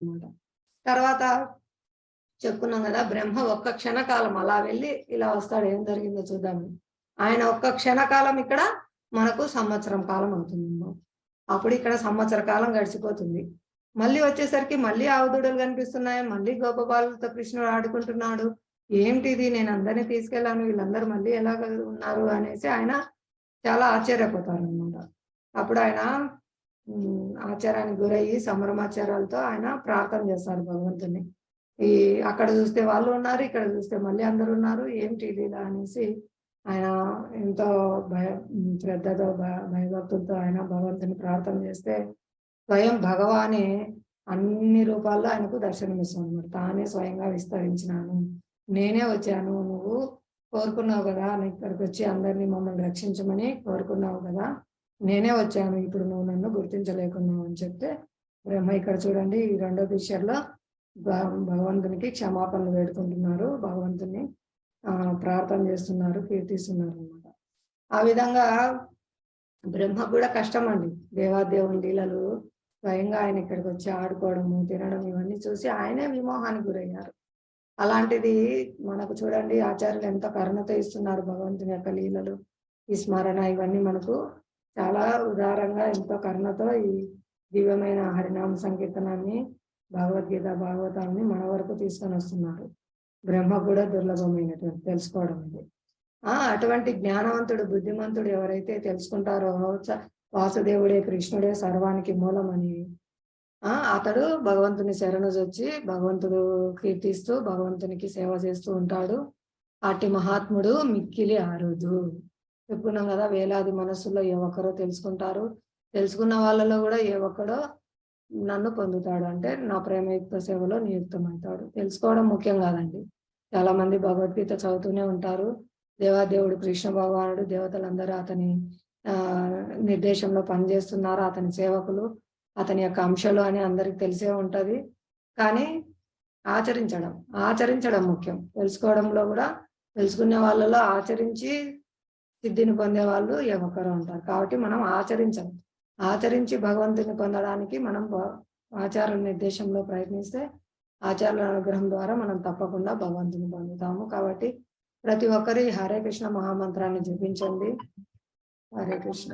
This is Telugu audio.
అనమాట తర్వాత చెప్పుకున్నాం కదా బ్రహ్మ ఒక్క క్షణకాలం అలా వెళ్ళి ఇలా వస్తాడు ఏం జరిగిందో చూద్దాం. ఆయన ఒక్క క్షణకాలం ఇక్కడ మనకు సంవత్సరం కాలం అవుతుంది అప్పుడు ఇక్కడ సంవత్సర కాలం గడిచిపోతుంది. మళ్ళీ వచ్చేసరికి మళ్ళీ ఆవుదూడలు కనిపిస్తున్నాయి మళ్ళీ గోపబాలతో కృష్ణుడు ఆడుకుంటున్నాడు. ఏంటిది నేను అందరినీ తీసుకెళ్ళాను వీళ్ళందరూ మళ్ళీ ఎలాగ ఉన్నారు అనేసి ఆయన చాలా ఆశ్చర్యపోతారు అనమాట అప్పుడు ఆయన ఆచారానికి గురయ్యి సంభ్రమాచారాలతో ఆయన ప్రార్థన చేస్తారు భగవంతుని ఈ అక్కడ చూస్తే వాళ్ళు ఉన్నారు ఇక్కడ చూస్తే మళ్ళీ అందరు ఉన్నారు ఏంటి ఇది అనేసి ఆయన ఎంతో భయ శ్రద్ధతో భయభక్తులతో ఆయన భగవంతుని ప్రార్థన చేస్తే స్వయం భగవానే అన్ని రూపాల్లో ఆయనకు దర్శనమిస్తాం అనమాట తానే స్వయంగా విస్తరించినాను నేనే వచ్చాను నువ్వు కోరుకున్నావు కదా ఇక్కడికి వచ్చి అందరినీ మమ్మల్ని రక్షించమని కోరుకున్నావు కదా నేనే వచ్చాను. ఇప్పుడు నువ్వు నన్ను గుర్తించలేకున్నావు అని చెప్తే బ్రహ్మ ఇక్కడ చూడండి ఈ రెండో పిక్చర్లో భగవంతునికి క్షమాపణలు వేడుకుంటున్నారు. భగవంతుని ఆ ప్రార్థన చేస్తున్నారు కీర్తిస్తున్నారు అన్నమాట. ఆ విధంగా బ్రహ్మ కూడా కష్టం అండి దేవాదేవుని లీలలు స్వయంగా ఆయన ఇక్కడికి వచ్చి ఆడుకోవడము తినడం ఇవన్నీ చూసి ఆయనే విమోహానికి గురయ్యారు. అలాంటిది మనకు చూడండి ఆచార్యులు ఎంత కరుణతో ఇస్తున్నారు భగవంతుని యొక్క లీలలు ఈ స్మరణ ఇవన్నీ మనకు చాలా ఉదారంగా ఎంతో కరుణతో ఈ దివ్యమైన హరినామ సంకీర్తనాన్ని భగవద్గీత భాగవతాన్ని మన వరకు తీసుకొని వస్తున్నారు. బ్రహ్మ కూడా దుర్లభమైనటువంటి తెలుసుకోవడం ఇది. ఆ అటువంటి జ్ఞానవంతుడు బుద్ధిమంతుడు ఎవరైతే తెలుసుకుంటారో వాసుదేవుడే కృష్ణుడే సర్వానికి మూలమని ఆ అతడు భగవంతుని శరణు వచ్చి భగవంతుడు కీర్తిస్తూ భగవంతునికి సేవ చేస్తూ ఉంటాడు. అట్టి మహాత్ముడు మిక్కిలి ఆరుదు. చెప్పుకున్నాం కదా వేలాది మనస్సులో ఏ ఒక్కరో తెలుసుకుంటారు. తెలుసుకున్న వాళ్ళలో కూడా ఏ ఒక్కడో నన్ను పొందుతాడు. అంటే నా ప్రేమయుక్త సేవలో నియుక్తమవుతాడు. తెలుసుకోవడం ముఖ్యం కాదండి. చాలా మంది భగవద్గీత చదువుతూనే ఉంటారు. దేవాదేవుడు కృష్ణ భగవానుడు దేవతలందరూ అతని ఆ నిర్దేశంలో పనిచేస్తున్నారు. అతని సేవకులు అతని యొక్క అంశాలు అని అందరికి తెలిసే ఉంటది. కానీ ఆచరించడం ఆచరించడం ముఖ్యం. తెలుసుకోవడంలో కూడా తెలుసుకునే వాళ్ళలో ఆచరించి సిద్ధిని పొందే వాళ్ళు ఎవరు ఉంటారు. కాబట్టి మనం ఆచరించాలి ఆచరించి భగవంతుని పొందడానికి మనం ఆచార నిర్దేశంలో ప్రయత్నిస్తే ఆచార్యుల అనుగ్రహం ద్వారా మనం తప్పకుండా భగవంతుని పొందుతాము. కాబట్టి ప్రతి ఒక్కరు ఈ హరే కృష్ణ మహామంత్రాన్ని జపించండి. హరే కృష్ణ.